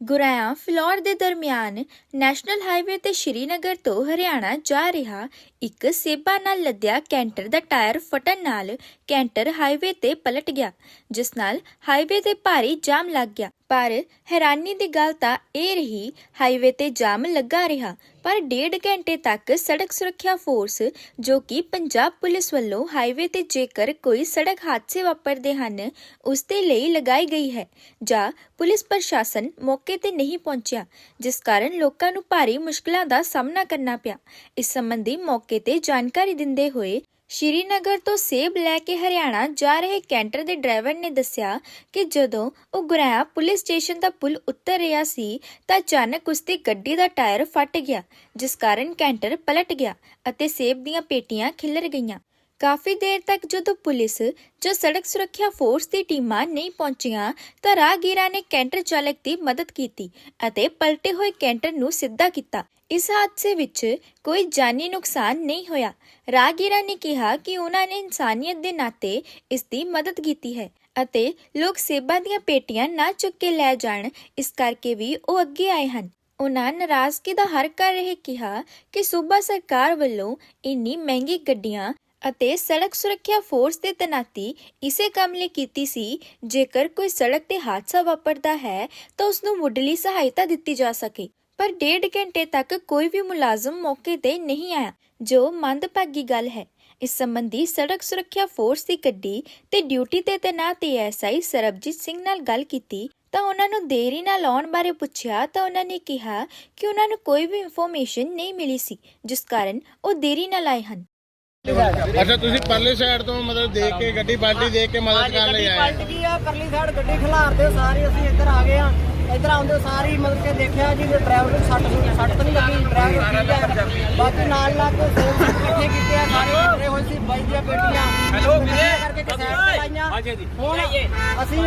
ਗੁਰਾਇਆ ਫਿਲੌਰ ਦੇ ਦਰਮਿਆਨ national highway ਤੇ ਸ਼੍ਰੀਨਗਰ ਤੋਂ ਹਰਿਆਣਾ ਜਾ ਰਿਹਾ ਇੱਕ ਸੇਬਾ ਨਾਲ ਲੱਦਿਆ ਕੈਂਟਰ ਦਾ ਟਾਇਰ ਫਟਣ ਨਾਲ ਕੈਂਟਰ ਹਾਈਵੇ ਤੇ ਪਲਟ ਗਿਆ, ਜਿਸ ਨਾਲ ਹਾਈਵੇ ਤੇ ਭਾਰੀ ਜਾਮ ਲੱਗ ਗਿਆ। ਪਰ ਹੈਰਾਨੀ ਦੀ ਗੱਲ ਤਾਂ ਇਹ ਰਹੀ, ਹਾਈਵੇ ਤੇ ਜਾਮ ਲੱਗਾ ਰਿਹਾ, ਪਰ ਡੇਢ ਘੰਟੇ ਤੱਕ ਸੜਕ ਸੁਰੱਖਿਆ ਫੋਰਸ, ਜੋ ਕਿ ਪੰਜਾਬ ਪੁਲਿਸ ਵੱਲੋਂ ਹਾਈਵੇ ਤੇ ਜੇਕਰ ਕੋਈ ਸੜਕ ਹਾਦਸੇ ਵਾਪਰਦੇ ਹਨ, ਉਸ ਦੇ ਲਈ ਲਗਾਈ ਗਈ ਹੈ, ਜਾਂ ਪੁਲਿਸ ਪ੍ਰਸ਼ਾਸਨ ਮੌਕੇ ਤੇ ਨਹੀਂ ਪਹੁੰਚਿਆ, ਜਿਸ ਕਾਰਨ ਲੋਕਾਂ ਨੂੰ ਭਾਰੀ ਮੁਸ਼ਕਲਾਂ ਦਾ ਸਾਹਮਣਾ ਕਰਨਾ ਪਿਆ। ਇਸ ਸੰਬੰਧੀ ਮੌਕੇ ਮੌਕੇ ਤੇ ਜਾਣਕਾਰੀ ਦਿੰਦੇ ਹੋਏ ਸ਼੍ਰੀਨਗਰ ਤੋਂ ਸੇਬ ਲੈ ਕੇ ਹਰਿਆਣਾ ਜਾ ਰਹੇ ਕੈਂਟਰ ਦੇ ਡਰਾਈਵਰ ਨੇ ਦੱਸਿਆ ਕਿ ਜਦੋਂ ਉਹ ਗੁਰਾਇਆ ਪੁਲਿਸ ਸਟੇਸ਼ਨ ਦਾ ਪੁਲ ਉੱਤਰ ਰਿਹਾ ਸੀ ਤਾਂ ਅਚਾਨਕ ਉਸ ਦੀ ਗੱਡੀ ਦਾ ਟਾਇਰ ਫਟ ਗਿਆ, ਜਿਸ ਕਾਰਨ ਕੈਂਟਰ ਪਲਟ ਗਿਆ ਅਤੇ ਸੇਬ ਦੀਆਂ ਪੇਟੀਆਂ ਖਿਲਰ ਗਈਆਂ। ਕਾਫੀ ਦੇਰ ਤੱਕ ਜਦੋਂ ਪੁਲਿਸ, ਜੋ ਸੜਕ ਸੁਰੱਖਿਆ ਫੋਰਸ ਦੀ ਟੀਮਾਂ ਨਹੀਂ ਪਹੁੰਚੀਆਂ ਤਾਂ ਰਾਹਗੀਰਾਂ ਨੇ ਕੈਂਟਰ ਚਾਲਕ ਦੀ ਮਦਦ ਕੀਤੀ ਅਤੇ ਪਲਟੇ ਹੋਏ ਕੈਂਟਰ ਨੂੰ ਸਿੱਧਾ ਕੀਤਾ। ਇਸ ਹਾਦਸੇ ਵਿੱਚ ਕੋਈ ਜਾਨੀ ਨੁਕਸਾਨ ਨਹੀਂ ਹੋਇਆ। ਰਾਹਗੀਰਾਂ ਨੇ ਕਿਹਾ ਕਿ ਉਹਨਾਂ ਨੇ ਇਨਸਾਨੀਅਤ ਦੇ ਨਾਤੇ ਇਸ ਦੀ ਮਦਦ ਕੀਤੀ ਹੈ ਅਤੇ ਲੋਕ ਸੇਬਾਂ ਦੀਆਂ ਪੇਟੀਆਂ ਨਾ ਚੁੱਕ ਕੇ ਲੈ ਜਾਣ, ਇਸ ਕਰਕੇ ਵੀ ਉਹ ਅੱਗੇ ਆਏ ਹਨ। ਉਹਨਾਂ ਨਾਰਾਜ਼ਗੀ ਦਾ ਹਰ ਕਰ ਰਹੇ ਕਿਹਾ ਕਿ ਸੂਬਾ ਸਰਕਾਰ ਵੱਲੋਂ ਇੰਨੀ ਮਹਿੰਗੀ ਗੱਡੀਆਂ ਅਤੇ ਸੜਕ ਸੁਰੱਖਿਆ ਫੋਰਸ ਦੇ ਤਨਾਤੀ ਇਸੇ ਕੰਮ ਲਈ ਕੀਤੀ ਸੀ, ਜੇਕਰ ਕੋਈ ਸੜਕ ਤੇ ਹਾਦਸਾ ਵਾਪਰਦਾ ਹੈ, ਤਾਂ ਉਸ ਨੂੰ ਮੁੱਢਲੀ ਸਹਾਇਤਾ ਦਿੱਤੀ ਜਾ ਸਕੇ। ਪਰ ਡੇਢ ਘੰਟੇ ਤੱਕ ਕੋਈ ਵੀ ਮੁਲਾਜ਼ਮ ਮੌਕੇ ਤੇ ਨਹੀਂ ਆਇਆ, ਜੋ ਮੰਦਭਾਗੀ ਗੱਲ ਹੈ। ਇਸ ਸੰਬੰਧੀ ਸੜਕ ਸੁਰੱਖਿਆ ਫੋਰਸ ਦੀ ਗੱਡੀ ਤੇ ਡਿਊਟੀ ਤੇ ਤੈਨਾਤ ਐਸਆਈ ਸਰਬਜੀਤ ਸਿੰਘ ਨਾਲ ਗੱਲ ਕੀਤੀ, ਤਾਂ ਉਹਨਾਂ ਨੂੰ ਦੇਰੀ ਨਾਲ ਆਉਣ ਬਾਰੇ ਪੁੱਛਿਆ, ਤਾਂ ਉਹਨਾਂ ਨੇ ਕਿਹਾ ਕਿ ਉਹਨਾਂ ਨੂੰ ਕੋਈ ਵੀ ਇਨਫੋਰਮੇਸ਼ਨ ਨਹੀਂ ਮਿਲੀ ਸੀ, ਜਿਸ ਕਾਰਨ ਉਹ ਦੇਰੀ ਨਾਲ ਆਏ ਹਨ। ਅੱਛਾ ਤੁਸੀਂ ਪਰਲੇ ਸਾਈਡ ਤੋਂ ਮਤਲਬ ਦੇਖ ਕੇ ਗੱਡੀ ਬਾਲਟੀ ਦੇਖ ਕੇ ਮਦਦ ਕਰਨ ਲਈ ਆਏ ਪਲਟ ਗਈ ਆ ਪਰਲੀ ਸਾਈਡ ਗੱਡੀ ਖਿਲਾਰਦੇ ਸਾਰੇ ਅਸੀਂ ਇੱਧਰ ਆ ਗਏ ਆ ਇੱਧਰ ਆਉਂਦੇ ਸਾਰੀ ਮਤਲਬ ਕਿ ਦੇਖਿਆ ਜੀ ਵੀ ਡਰਾਈਵਰ ਨੂੰ ਸੱਟ ਸੱਟ ਤਾਂ ਨਹੀਂ ਲੱਗੀ ਡਰਾਈਵਰ ਠੀਕ ਹੈ ਬਾਕੀ ਨਾਲ ਲਾ ਕੇ ਸੇਮ ਇਕੱਠੇ ਕੀਤੇ ਆ ਸਾਰੇ ਇਕੱਠੇ ਹੋਏ ਸੀ ਬਾਈ ਦੀਆਂ ਬੇਟੀਆਂ। ਹੈਲੋ ਕਰਕੇ ਕਿ ਸਾਈਡ ਤੇ ਲਾਈਆਂ। ਹੁਣ ਅਸੀਂ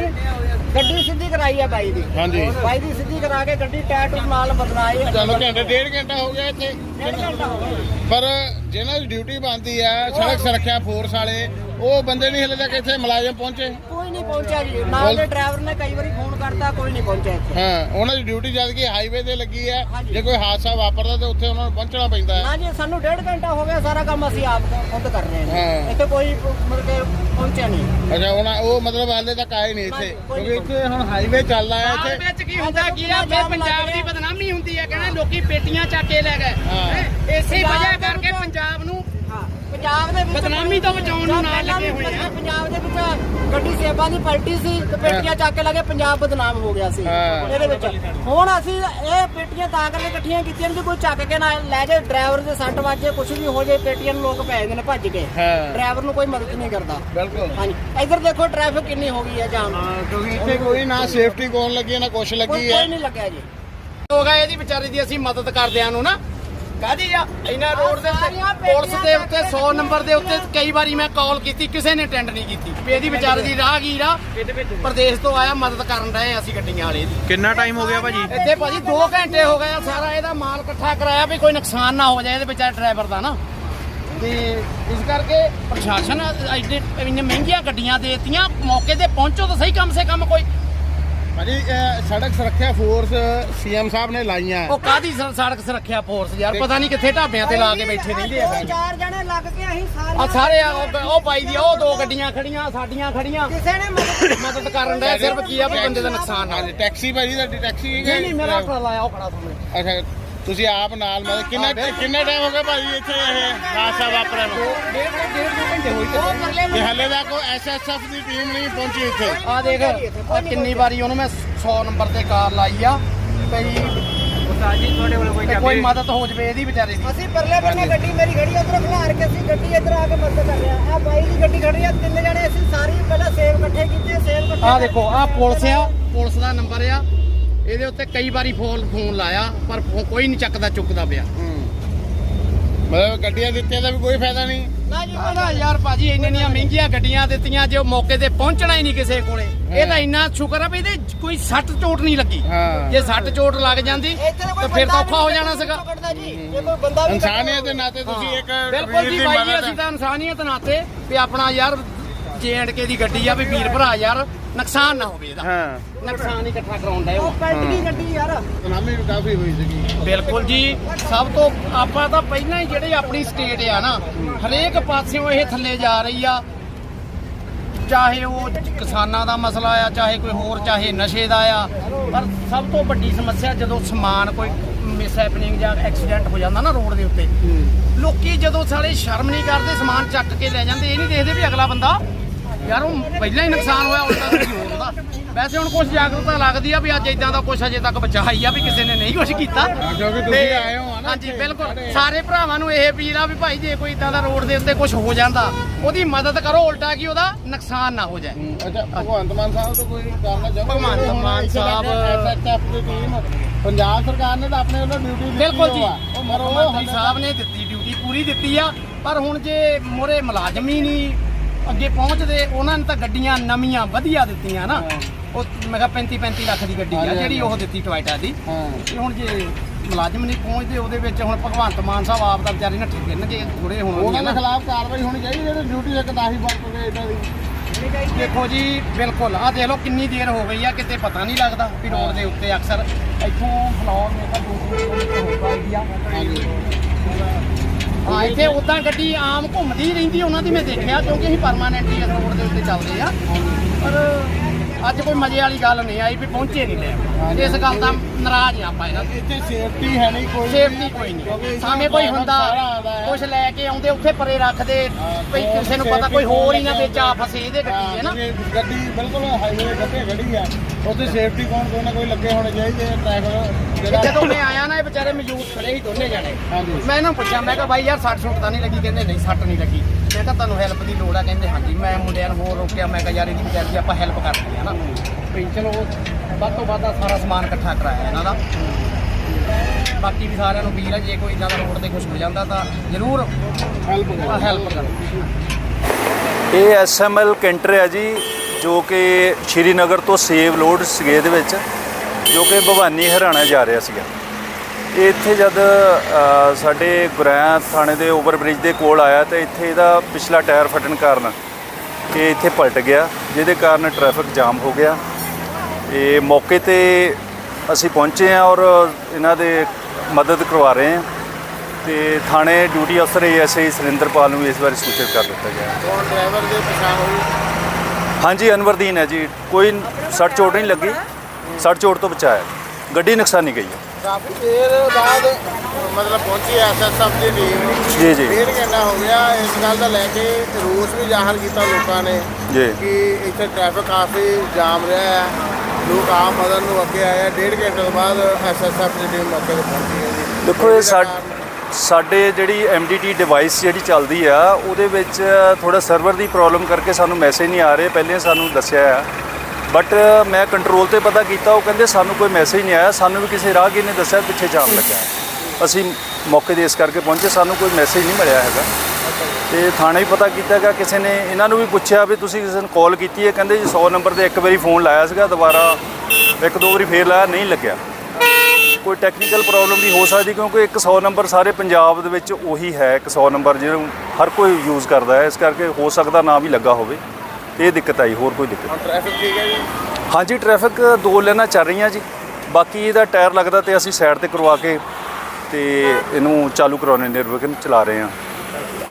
ਗੱਡੀ ਸਿੱਧੀ ਕਰਾਈ ਆ ਬਾਈ ਦੀ। ਹਾਂਜੀ। ਬਾਈ ਦੀ ਸਿੱਧੀ ਕਰਾ ਕੇ ਗੱਡੀ ਟੈਟੂ ਨਾਲ ਬਦਲਾਈ ਤੁਹਾਨੂੰ ਘੰਟੇ ਡੇਢ ਘੰਟਾ ਹੋ ਗਿਆ ਇੱਥੇ। ਡੇਢ ਘੰਟਾ ਹੋ ਗਿਆ। ਪਰ ਜਿਹਨਾਂ ਦੀ ਡਿਊਟੀ ਬਣਦੀ ਆ ਸੜਕ ਸੁਰੱਖਿਆ ਫੋਰਸ ਵਾਲੇ ਉਹ ਬੰਦੇ ਨਹੀਂ ਹਲੇ ਤੱਕ ਇੱਥੇ ਮੁਲਾਜ਼ਮ ਪਹੁੰਚੇ। ਕੋਈ ਨਹੀਂ ਪਹੁੰਚਿਆ ਜੀ। ਨਾਲ ਦੇ ਡਰਾਈਵਰ ਨੇ ਕਈ ਵਾਰੀ ਫੋਨ ਕਰਤਾ ਕੋਈ ਨਹੀਂ ਪਹੁੰਚਿਆ ਇੱਥੇ। ਹਾਂ ਉਹਨਾਂ ਦੀ ਡਿਊਟੀ ਜਦ ਕਿ ਹਾਈਵੇ ਤੇ ਲੱਗੀ ਆ ਜੇ ਕੋਈ ਹਾਦਸਾ ਵਾਪਰਦਾ ਤੇ ਉੱਥੇ ਉਹਨਾਂ ਨੂੰ ਪਹੁੰਚਣਾ ਪੈਂਦਾ ਹੈ। ਨਾ ਜੀ ਸਾਨੂੰ ਡੇਢ ਘੰਟਾ ਹੋ ਗਿਆ ਸਾਰਾ ਕੰਮ ਅਸੀਂ ਆਪ ਖੁਦ ਕਰ ਰਹੇ ਹਾਂ। ਹਾਂ। ਇੱਥੇ ਕੋਈ ਮਤਲਬ ਕਿ ਪਹੁੰਚਿਆ ਨਹੀਂ। ਅੱਛਾ ਉਹਨਾਂ ਉਹ ਮਤਲਬ ਹਾਲੇ ਤੱਕ ਆਏ ਨਹੀਂ ਇੱਥੇ। ਕਿਉਂਕਿ ਇੱਥੇ ਹੁਣ ਹਾਈਵੇ ਚੱਲਦਾ ਹੈ ਇੱਥੇ। ਵਿੱਚ ਕੀ ਹੁੰਦਾ ਕੀ ਆ? ਫਿਰ ਪੰਜਾਬ ਦੀ ਬਦਨਾਮੀ ਹੁੰਦੀ ਹੈ ਕਹਿੰਦੇ ਲੋਕੀ ਪੇਟੀਆਂ ਚੱਕ ਕੇ ਲੈ ਗਏ। ਹਾਂ। ਹੈਂ? ਇਸੇ ਵਜ੍ਹਾ ਕਰਕੇ ਪੰਜਾਬ ਨੂੰ ਹਾਂ ਪੰਜਾਬ ਦੇ ਵਿੱਚ ਬਦਨਾਮੀ ਤੋਂ ਬਚਾਉਣ ਨੂੰ ਨਾਲ ਲੱਗੇ ਹੋਏ ਆ। ਪੰਜਾਬ ਦੇ ਵਿੱਚ ਗੱਡੀ ਸੇਬਾਂ ਦੀ ਪਲਟੀ ਸੀ ਤੇ ਪੇਟੀਆਂ ਚੱਕ ਕੇ ਲੱਗੇ ਪੰਜਾਬ ਬਦਨਾਮ ਹੋ ਗਿਆ ਸੀ। ਇਹਦੇ ਵਿੱਚ। ਹੁਣ ਅਸੀਂ ਇਹ ਪੇਟੀਆਂ ਤਾਂ ਕਰਕੇ ਇਕੱਠੀਆਂ ਕੀਤੀਆਂ ਵੀ ਕੋਈ ਚੱਕ ਕੇ ਨਾ ਲੈ ਜਾਏ ਡਰਾਈਵਰ ਦੇ ਸੱਟ ਵੱਜੇ ਕੁਝ ਵੀ ਹੋ ਜਾਏ ਪੇਟੀਆਂ ਨੂੰ ਲੋਕ ਪੈ ਜਾਂਦੇ ਨੇ ਭੱਜ ਕੇ ਡਰਾਈਵਰ ਨੂੰ ਕੋਈ ਮਦਦ ਨਹੀਂ ਕਰਦਾ। ਬਿਲਕੁਲ। ਹਾਂਜੀ। ਇੱਧਰ ਦੇਖੋ ਟ੍ਰੈਫਿਕ ਕਿੰਨੀ ਹੋ ਗਈ ਹੈ ਜਾਮ। ਕਿਉਂਕਿ ਇੱਥੇ ਕੋਈ ਨਾ ਸੇਫਟੀ ਕੋਨ ਲੱਗੀ ਹੈ, ਨਾ ਕੁਛ ਕੋਈ ਲੱਗੀ ਕੋਈ ਹੈ। ਨਹੀਂ ਲੱਗਿਆ ਜੀ। ਹੋਗਾ ਇਹਦੀ ਵਿਚਾਰੀ ਦੀ ਅਸੀਂ ਮਦਦ ਕਰਦਿਆਂ ਨੂੰ ਨਾ। ਕਾਦੀ ਆ? ਇਹਨਾਂ ਰੋਡ ਦੇ ਉੱਤੇ ਪੁਲਿਸ ਦੇ ਉੱਤੇ 100 ਨੰਬਰ ਦੇ ਉੱਤੇ ਕਈ ਵਾਰੀ ਮੈਂ ਕਾਲ ਕੀਤੀ ਕਿਸੇ ਨੇ ਅਟੈਂਡ ਨਹੀਂ ਕੀਤੀ। ਵੀ ਇਹਦੀ ਵਿਚਾਰੀ ਦੀ ਰਾਹਗੀਰ ਆ। ਪ੍ਰਦੇਸ਼ ਤੋਂ ਆਇਆ ਮਦਦ ਕਰਨ ਰਹੇ ਅਸੀਂ ਗੱਡੀਆਂ ਵਾਲੇ ਦੀ। ਕਿੰਨਾ ਟਾਈਮ ਹੋ ਗਿਆ ਭਾਜੀ? ਇੱਥੇ ਭਾਜੀ 2 ਘੰਟੇ ਹੋ ਗਏ ਆ ਸਾਰਾ ਇਹਦਾ ਮਾਲ ਇਕੱਠਾ ਕਰਾਇਆ ਵੀ ਕੋਈ ਨੁਕਸਾਨ ਨਾ ਹੋ ਜਾਏ ਇਹਦੇ ਵਿਚਾਰੇ ਡਰਾਈਵਰ ਦਾ ਨਾ। ਤੇ ਇਸ ਕਰਕੇ ਪ੍ਰਸ਼ਾਸਨ ਇੰਨੇ ਮਹਿੰਗੀਆਂ ਗੱਡੀਆਂ ਦੇਤੀਆਂ ਮੌਕੇ ਤੇ ਪਹੁੰਚੋ ਤਾਂ ਸਹੀ ਕਮ ਸੇ ਕਮ ਕੋਈ ਭਾਜੀ ਇਹ ਸੜਕ ਸੁਰੱਖਿਆ ਫੋਰਸ ਸੀਐਮ ਸਾਹਿਬ ਨੇ ਲਾਈਆਂ। ਉਹ ਕਾਦੀ ਸੜਕ ਸੁਰੱਖਿਆ ਫੋਰਸ ਯਾਰ ਪਤਾ ਨਹੀਂ ਕਿੱਥੇ ਢਾਬਿਆਂ ਤੇ ਲਾ ਕੇ ਬੈਠੇ ਰਹਿੰਦੇ ਆ ਦੋ ਚਾਰ ਜਣੇ ਲੱਗ ਕੇ ਅਸੀਂ ਆ ਸਾਰੇ ਸਾਰੇ ਆ ਉਹ- ਉਹ ਪਾਈ ਦੀ ਆ, ਉਹ ਦੋ ਗੱਡੀਆਂ ਖੜੀਆਂ ਸਾਡੀਆਂ ਖੜੀਆਂ। ਕਿਸੇ ਨੇ ਮਦਦ ਮਦਦ ਕਰਨ ਦੇ ਸਿਰਫ ਕੀ ਆ ਵੀ ਬੰਦੇ ਦਾ ਨੁਕਸਾਨ ਨਾ ਹਾਂਜੀ ਟੈਕਸੀ ਭਾਜੀ ਤੁਹਾਡੀ ਟੈਕਸੀ ਹੈਗੀ ਨਹੀਂ ਨਹੀਂ ਮੇਰਾ ਖੜਾ ਲਾਇਆ ਉਹ ਖੜਾ ਸਾਹਮਣੇ। ਅੱਛਾ ਤੁਸੀਂ ਆਪ ਨਾਲ ਮਤਲਬ ਕਿੰਨਾ ਕਿੰਨਾ ਟਾਈਮ ਹੋ ਗਿਆ ਭਾਜੀ ਇੱਥੇ ਇਹ ਹਾਦਸਾ ਵਾਪਰਿਆ ਨੂੰ? ਡੇਢ ਡੇਢ ਦੋ ਘੰਟੇ ਹੋਈ ਉਹ ਪਰਲੇ ਤੇ ਹਲੇ ਤੱਕ ਕੋਈ ਐਸਐਸਐਫ ਦੀ ਟੀਮ ਨਹੀਂ ਪਹੁੰਚੀ ਇੱਥੇ। ਆ ਦੇਖ ਆਹ ਕਿੰਨੀ ਵਾਰੀ ਉਹਨੂੰ ਮੈਂ 100 ਨੰਬਰ ਤੇ ਕਾਰ ਲਾਈ ਆ। ਭਈ ਕੋਈ ਮਦਦ ਹੋ ਜਵੇ ਇਹਦੀ ਵਿਚਾਰੇ ਦੀ। ਅਸੀਂ ਪਰਲੇ ਬੰਨੇ ਗੱਡੀ ਮੇਰੀ ਖੜੀ ਉਧਰ ਖਿਲਾਰ ਕੇ ਅਸੀਂ ਗੱਡੀ ਇੱਧਰ ਆ ਕੇ ਮਦਦ ਕਰ ਰਹੇ ਆ। ਆ ਬਾਈ ਦੀ ਗੱਡੀ ਖੜੀ ਆ ਤਿੰਨ ਜਣੇ ਅਸੀਂ ਸਾਰੀ ਪਹਿਲਾਂ ਸੇਬ ਇਕੱਠੇ ਕੀਤੇ ਸੇਬ ਇਕੱਠੇ ਆ ਦੇਖੋ ਆ ਪੁਲਿਸ ਆ ਪੁਲਿਸ ਦਾ ਨੰਬਰ ਆ। ਇਹਦੇ ਉੱਤੇ ਕਈ ਵਾਰੀ ਫੋਨ ਫੋਨ ਲਾਇਆ ਪਰ ਫੋ- ਕੋਈ ਨਹੀਂ ਚੱਕਦਾ ਚੁੱਕਦਾ ਪਿਆ। ਮਤਲਬ ਗੱਡੀਆਂ ਦਿੱਤੀਆਂ ਦਾ ਵੀ ਕੋਈ ਫਾਇਦਾ ਨਹੀਂ? ਨਾ ਜੀ ਨਾ ਯਾਰ ਭਾਜੀ ਇੰਨੀਆਂ ਮਹਿੰਗੀਆਂ ਗੱਡੀਆਂ ਦਿੱਤੀਆਂ ਜੇ ਉਹ ਮੌਕੇ ਤੇ ਪਹੁੰਚਣਾ ਹੀ ਨਹੀਂ ਕਿਸੇ ਕੋਲੇ। ਇਹ ਤਾਂ ਇੰਨਾ ਸ਼ੁਕਰ ਆ ਵੀ ਇਹਦੇ ਕੋਈ ਸੱਟ ਚੋਟ ਨਹੀਂ ਲੱਗੀ। ਹਾਂ। ਜੇ ਸੱਟ ਚੋਟ ਲੱਗ ਜਾਂਦੀ ਤਾਂ ਫਿਰ ਤਾਂ ਔਖਾ ਹੋ ਜਾਣਾ ਸੀਗਾ। ਪਕੜਦਾ ਜੀ। ਜੇ ਕੋਈ ਬੰਦਾ ਵੀ ਇਨਸਾਨੀਅਤ ਦੇ ਨਾਤੇ ਤੁਸੀਂ ਇੱਕ ਬਿਲਕੁਲ ਵੀਰ ਜੀ ਦੀ ਬਾਈ ਜੀ ਮਦਦ ਅਸੀਂ ਤਾਂ ਇਨਸਾਨੀਅਤ ਨਾਤੇ ਵੀ ਆਪਣਾ ਯਾਰ ਕੇ ਦੀ ਗੱਡੀ ਆ ਵੀ ਵੀਰ ਭਰਾ ਯਾਰ ਨੁਕਸਾਨ ਨਾ ਹੋਵੇ ਇਹਦਾ। ਹਾਂ। ਨੁਕਸਾਨ ਹੀ ਇਕੱਠਾ ਕਰਾਉਣ ਦਾ ਉਹ ਗਈ ਗੱਡੀ ਯਾਰ। ਸੁਨਾਮੀ ਵੀ ਕਾਫੀ ਹੋਈ ਸੀਗੀ। ਬਿਲਕੁਲ ਜੀ। ਸਭ ਤੋਂ ਆਪਾਂ ਤਾਂ ਪਹਿਲਾਂ ਹੀ ਜਿਹੜੇ ਆਪਣੀ ਸਟੇਟ ਆ ਨਾ ਹਰੇਕ ਪਾਸਿਓਂ ਇਹ ਥੱਲੇ ਜਾ ਰਹੀ ਆ। ਚਾਹੇ ਉਹ ਕਿਸਾਨਾਂ ਦਾ ਮਸਲਾ ਆ ਚਾਹੇ ਕੋਈ ਹੋਰ ਚਾਹੇ ਨਸ਼ੇ ਦਾ ਆ। ਪਰ ਸਭ ਤੋਂ ਵੱਡੀ ਸਮੱਸਿਆ ਜਦੋਂ ਸਮਾਨ ਕੋਈ ਮਿਸ ਹੈਪਨਿੰਗ ਜਾਂ ਐਕਸੀਡੈਂਟ ਹੋ ਜਾਂਦਾ ਨਾ ਰੋਡ ਦੇ ਉੱਤੇ ਲੋਕੀ ਜਦੋਂ ਸਾਲੇ ਸ਼ਰਮ ਨਹੀਂ ਕਰਦੇ ਸਮਾਨ ਚੱਕ ਕੇ ਲੈ ਜਾਂਦੇ ਇਹ ਨਹੀਂ ਦੇਖਦੇ ਵੀ ਅਗਲਾ ਬੰਦਾ ਯਾਰ ਉਹ ਪਹਿਲਾਂ ਹੀ ਨੁਕਸਾਨ ਹੋਇਆ ਉਲਟਾ ਕੀ ਹੋਰ ਉਹਦਾ ਵੈਸੇ ਹੁਣ ਕੁਝ ਜਾਗਰੂਕਤਾ ਲੱਗਦੀ ਆ ਵੀ ਅੱਜ ਇਦਾਂ ਦਾ ਕੁਝ ਅਜੇ ਤੱਕ ਬਚਾ ਹੀ ਆ ਵੀ ਕਿਸੇ ਨੇ ਨਹੀਂ ਕੁਝ ਕੀਤਾ। ਕਿਉਂਕਿ ਤੁਸੀਂ ਆਏ ਹੋ ਨਾ ਹਾਂਜੀ ਇੱਥੇ, ਬਿਲਕੁਲ। ਸਾਰੇ ਭਰਾਵਾਂ ਨੂੰ ਇਹ ਅਪੀਲ ਆ ਵੀ ਭਾਈ ਜੇ ਕੋਈ ਇਦਾਂ ਦਾ ਰੋਡ ਦੇ ਉੱਤੇ ਕੁਝ ਹੋ ਜਾਂਦਾ ਉਹਦੀ ਮਦਦ ਕਰੋ ਉਲਟਾ ਕਿ ਉਹਦਾ ਨੁਕਸਾਨ ਨਾ ਹੋ ਜਾਏ। ਅੱਛਾ ਭਗਵੰਤ ਮਾਨ ਸਾਹਿਬ ਤੋਂ ਕੋਈ ਕਰਨਾ ਚਾਹੁੰਦੇ ਭਗਵੰਤ ਮਾਨ ਸਾਹਿਬ- SHF ਦੀ ਟੀਮ ਪੰਜਾਬ ਸਰਕਾਰ ਨੇ ਤਾਂ ਆਪਣੇ ਵੱਲੋਂ ਡਿਊਟੀ ਬਿਲਕੁਲ ਜੀ। ਉਹ ਹਾਲੇ ਸਾਹਿਬ ਨੇ ਦਿੱਤੀ ਡਿਊਟੀ ਪੂਰੀ ਦਿੱਤੀ ਆ ਪਰ ਹੁਣ ਜੇ ਮੋਰੇ ਮੁਲਾਜ਼ਮ ਹੀ ਨਹੀਂ ਅੱਗੇ ਪਹੁੰਚਦੇ ਉਹਨਾਂ ਨੇ ਤਾਂ ਗੱਡੀਆਂ ਨਵੀਆਂ ਵਧੀਆ ਦਿੱਤੀਆਂ ਨਾ। ਉਹ ਮੈਂ ਕਿਹਾ 35 35 ਲੱਖ ਦੀ ਗੱਡੀ ਆ ਜਿਹੜੀ ਉਹ। ਦਿੱਤੀ ਟੋਇਟਾ ਦੀ। ਹਾਂ। ਤੇ ਹੁਣ ਜੇ ਮੁਲਾਜ਼ਮ ਨਹੀਂ ਪਹੁੰਚਦੇ ਉਹਦੇ ਵਿੱਚ ਹੁਣ ਭਗਵੰਤ ਮਾਨ ਸਾਹਿਬ ਆਪ ਦਾ ਵਿਚਾਰੇ ਨੱਠੇ ਫਿਰਨਗੇ ਥੋੜੇ ਹੁਣ ਉਹਨਾਂ ਦੇ ਖਿਲਾਫ ਕਾਰਵਾਈ ਹੋਣੀ ਚਾਹੀਦੀ ਜਿਹੜੇ ਡਿਊਟੀ ਦੇ ਕਦਾਹੀ ਵਰਤ ਗਏ ਇਦਾਂ ਦੀ। ਦੇਖੋ ਜੀ ਬਿਲਕੁਲ। ਆ ਦੇਖ ਲਓ ਕਿੰਨੀ ਦੇਰ ਹੋ ਗਈ ਆ ਕਿਤੇ ਪਤਾ ਨਹੀਂ ਲੱਗਦਾ ਵੀ ਰੋਡ ਦੇ ਉੱਤੇ ਅਕਸਰ ਇੱਥੋਂ ਫਲੋਰ ਨੇ ਤਾਂ ਦੂਸਰੇ ਕੋਲ ਹੋ ਆ। ਹਾਂਜੀ। ਹਾਂ ਇੱਥੇ ਉਦਾਂ ਗੱਡੀ ਆਮ ਘੁੰਮਦੀ ਰਹਿੰਦੀ ਉਹਨਾਂ ਦੀ ਮੈਂ ਦੇਖਿਆ ਕਿਉਂਕਿ ਅਸੀਂ ਪਰਮਾਨੈਂਟਲੀ ਇਸ ਰੋਡ ਦੇ ਉੱਤੇ ਚੱਲਦੇ ਆ। ਪਰ ਅੱਜ ਕੋਈ ਮਜ਼ੇ ਵਾਲੀ ਗੱਲ ਨਹੀਂ ਆਈ ਵੀ ਪਹੁੰਚੇ ਨਹੀਂ ਲੈ। ਇਸ ਗੱਲ ਦਾ ਨਾਰਾਜ਼ ਆ ਆਪਾਂ ਇਹਨਾਂ ਤੋਂ ਇੱਥੇ ਸੇਫਟੀ ਹੈ ਨਹੀਂ ਕੋਈ ਸੇਫਟੀ ਕੋਈ ਨਹੀਂ। ਸਾਹਮਣੇ ਕੋਈ ਹੁੰਦਾ। ਕੁਝ ਲੈ ਕੇ ਆਉਂਦੇ ਉੱਥੇ ਪਰੇ ਰੱਖਦੇ ਭਈ ਕਿਸੇ ਨੂੰ ਪਤਾ ਕੋਈ ਹੋਰ ਹੀ ਨਾ ਵਿੱਚ ਆ ਫਸੇ ਇਹਦੇ ਗੱਡੀ ਹੈ ਨਾ। ਗੱਡੀ ਬਿਲਕੁਲ ਹਾਈਵੇ ਗੱਡੀ ਖੜੀ ਆ ਉੱਥੇ ਸੇਫਟੀ ਕੌਣ ਕੋਈ ਨਾ ਕੋਈ ਲੱਗੇ ਹੋਣੇ ਚਾਹੀਦੇ ਟ੍ਰੈਫਿਕ ਤੇ ਜਦੋਂ ਮੈਂ ਆਇਆ ਨਾ ਇਹ ਵਿਚਾਰੇ ਮੌਜੂਦ ਖੜੇ ਸੀ ਦੋਨੇ ਜਣੇ। ਹਾਂਜੀ। ਮੈਂ ਇਹਨਾਂ ਨੂੰ ਪੁੱਛਿਆ ਮੈਂ ਕਿਹਾ ਬਾਈ ਯਾਰ ਸੱਟ ਸੁੱਟ ਤਾਂ ਨਹੀਂ ਲੱਗੀ? ਕਹਿੰਦੇ ਨਹੀਂ ਸੱਟ ਨਹੀਂ ਲੱਗੀ। ਮੈਂ ਕਿਹਾ ਤੁਹਾਨੂੰ ਹੈਲਪ ਦੀ ਲੋੜ ਆ ਕਹਿੰਦੇ ਹਾਂਜੀ ਮੈਂ ਮੁੰਡਿਆਂ ਨੂੰ ਹੋਰ ਰੋਕਿਆ ਮੈਂ ਕਿਹਾ ਯਾਰ ਇਹਦੀ ਵਿਚਾਰੀ ਦੀ ਆਪਾਂ ਹੈਲਪ ਕਰਦੇ ਆ ਨਾ। ਵੀ ਚਲੋ ਵੱਧ ਤੋਂ ਵੱਧ ਸਾਰਾ ਸਮਾਨ ਇਕੱਠਾ ਕਰਾਇਆ ਇਹਨਾਂ ਦਾ। ਬਾਕੀ ਵੀ ਸਾਰਿਆਂ ਨੂੰ ਵੀਰ ਆ ਜੇ ਕੋਈ ਇਦਾਂ ਦਾ ਰੋਡ ਤੇ ਕੁਝ ਹੋ ਜਾਂਦਾ ਤਾਂ ਜ਼ਰੂਰ ਹੈਲਪ ਕਰੋ। ਹੈਲਪ ਕਰੋ। ਇਹ ਐਸਐਮਐਲ ਕੈਂਟਰ ਹੈ ਜੀ ਜੋ ਕਿ ਸ਼੍ਰੀਨਗਰ ਤੋਂ ਸੇਵ ਲੋਡ ਸੀਗੇ ਦੇ ਵਿੱਚ ਜੋ ਕਿ ਭਵਾਨੀ ਹਰਿਆਣਾ ਜਾ ਰਿਹਾ ਸੀਗਾ। ਇੱਥੇ ਜਦ ਸਾਡੇ ਗੁਰੈਂ ਥਾਣੇ ਦੇ ਓਵਰ ਬ੍ਰਿਜ ਦੇ ਕੋਲ ਆਇਆ ਤੇ ਇੱਥੇ ਇਹਦਾ ਪਿਛਲਾ ਟਾਇਰ ਫਟਣ ਕਾਰਨ ਇਹ ਇੱਥੇ ਪਲਟ ਗਿਆ ਜਿਹਦੇ ਕਾਰਨ ਟ੍ਰੈਫਿਕ ਜਾਮ ਹੋ ਗਿਆ। ਇਹ ਮੌਕੇ ਤੇ ਅਸੀਂ ਪਹੁੰਚੇ ਹਾਂ ਔਰ ਇਹਨਾਂ ਦੇ ਮਦਦ ਕਰਵਾ ਰਹੇ ਹਾਂ। ਤੇ ਥਾਣੇ ਡਿਊਟੀ ਅਫਸਰ ਏਐਸਆਈ ਸੁਰਿੰਦਰਪਾਲ ਨੂੰ ਇਸ ਬਾਰੇ ਸੂਚਿਤ ਕਰ ਦਿੱਤਾ ਗਿਆ। ਹੈ। ਕੌਣ ਡਰਾਈਵਰ ਦੇ ਪਛਾਣ ਹੋਈ? ਹਾਂਜੀ ਅਨਵਰਦੀਨ ਹੈ ਜੀ। ਕੋਈ ਸੱਟ ਚੋਟ ਨਹੀਂ ਲੱਗੀ। ਸੱਟ ਚੋਟ ਤੋਂ ਬਚਾਇਆ। ਗੱਡੀ ਨੁਕਸਾਨੀ ਗਈ ਹੈ। ਕਾਫੀ ਦੇਰ ਬਾਅਦ ਮਤਲਬ ਪਹੁੰਚੀ ਐਸਐਸਐਫ ਦੀ ਟੀਮ ਜੀ ਜੀ। ਡੇਢ ਘੰਟਾ ਹੋ ਗਿਆ ਇਸ ਗੱਲ ਦਾ ਲੈ ਕੇ ਰੋਸ ਵੀ ਜ਼ਾਹਰ ਕੀਤਾ ਲੋਕਾਂ ਨੇ ਜੀ। ਕਿ ਇੱਥੇ ਟ੍ਰੈਫਿਕ ਕਾਫੀ ਜਾਮ ਰਿਹਾ ਹੈ। ਲੋਕ ਆਮ ਮਦਦ ਨੂੰ ਅੱਗੇ ਆਏ ਆ ਡੇਢ ਘੰਟੇ ਤੋਂ ਬਾਅਦ ਐਸਐਸਐਫ ਦੀ ਟੀਮ ਮੌਕੇ ਤੇ ਪਹੁੰਚੀ ਹੈ ਜੀ। ਦੇਖੋ ਇਹ ਸਾ- ਸਾਡੇ ਜਿਹੜੀ ਐਮਡੀਟੀ ਡਿਵਾਈਸ ਜਿਹੜੀ ਚੱਲਦੀ ਆ ਉਹਦੇ ਵਿੱਚ ਥੋੜਾ ਸਰਵਰ ਦੀ ਪ੍ਰੋਬਲਮ ਕਰਕੇ ਸਾਨੂੰ ਮੈਸੇਜ ਨਹੀਂ ਆ ਰਹੇ। ਪਹਿਲੇ ਸਾਨੂੰ ਦੱਸਿਆ ਆ ਬਟ ਮੈਂ ਕੰਟਰੋਲ ਤੇ ਪਤਾ ਕੀਤਾ, ਉਹ ਕਹਿੰਦੇ ਸਾਨੂੰ ਕੋਈ ਮੈਸੇਜ ਨਹੀਂ ਆਇਆ, ਸਾਨੂੰ ਵੀ ਕਿਸੇ ਰਾਹਗੀਰ ਨੇ ਦੱਸਿਆ ਪਿੱਛੇ ਜਾਮ ਲੱਗਿਆ ਅਸੀਂ ਮੌਕੇ ਤੇ ਇਸ ਕਰਕੇ ਪਹੁੰਚੇ, ਸਾਨੂੰ ਕੋਈ ਮੈਸੇਜ ਨਹੀਂ ਮਿਲਿਆ ਹੈਗਾ। ਤੇ ਥਾਣੇ ਵੀ ਪਤਾ ਕੀਤਾ ਹੈਗਾ ਕਿਸੇ ਨੇ ਇਹਨਾਂ ਨੂੰ ਵੀ ਪੁੱਛਿਆ ਵੀ ਤੁਸੀਂ ਕਿਸੇ ਨੂੰ ਕਾਲ ਕੀਤੀ ਹੈ, ਕਹਿੰਦੇ ਜੀ 100 ਨੰਬਰ ਤੇ ਇੱਕ ਵਾਰੀ ਫੋਨ ਲਾਇਆ ਸੀਗਾ, ਦੁਬਾਰਾ ਇੱਕ ਦੋ ਵਾਰੀ ਫੇਰ ਲਾਇਆ, ਨਹੀਂ ਲੱਗਿਆ। ਕੋਈ ਟੈਕਨੀਕਲ ਪ੍ਰੋਬਲਮ ਵੀ ਹੋ ਸਕਦੀ, ਕਿਉਂਕਿ ਇੱਕ 100 ਨੰਬਰ ਸਾਰੇ ਪੰਜਾਬ ਦੇ ਵਿੱਚ ਉਹੀ ਹੈ, ਇੱਕ 100 ਨੰਬਰ ਜਿਹਨੂੰ ਹਰ ਕੋਈ ਯੂਜ਼ ਕਰਦਾ ਹੈ, ਇਸ ਕਰਕੇ ਹੋ ਸਕਦਾ ਨਾ ਵੀ ਲੱਗਾ ਹੋਵੇ। ਇਹ ਦਿੱਕਤ ਆਈ ਹੋਰ ਕੋਈ ਦਿੱਕਤ ਹੁਣ ਟ੍ਰੈਫਿਕ ਠੀਕ ਹੈ ਜੀ? ਹਾਂਜੀ ਟ੍ਰੈਫਿਕ ਦੋ ਲਾਈਨਾਂ ਚੱਲ ਰਹੀਆਂ ਜੀ। ਬਾਕੀ ਇਹਦਾ ਟਾਇਰ ਲੱਗਦਾ ਤੇ ਅਸੀਂ ਸਾਈਡ ਤੇ ਕਰਵਾ ਕੇ ਤੇ ਇਹਨੂੰ ਚਾਲੂ ਕਰਾਉਣੇ ਨਿਰਵਿਘਨ ਚਲਾ ਰਹੇ ਹਾਂ।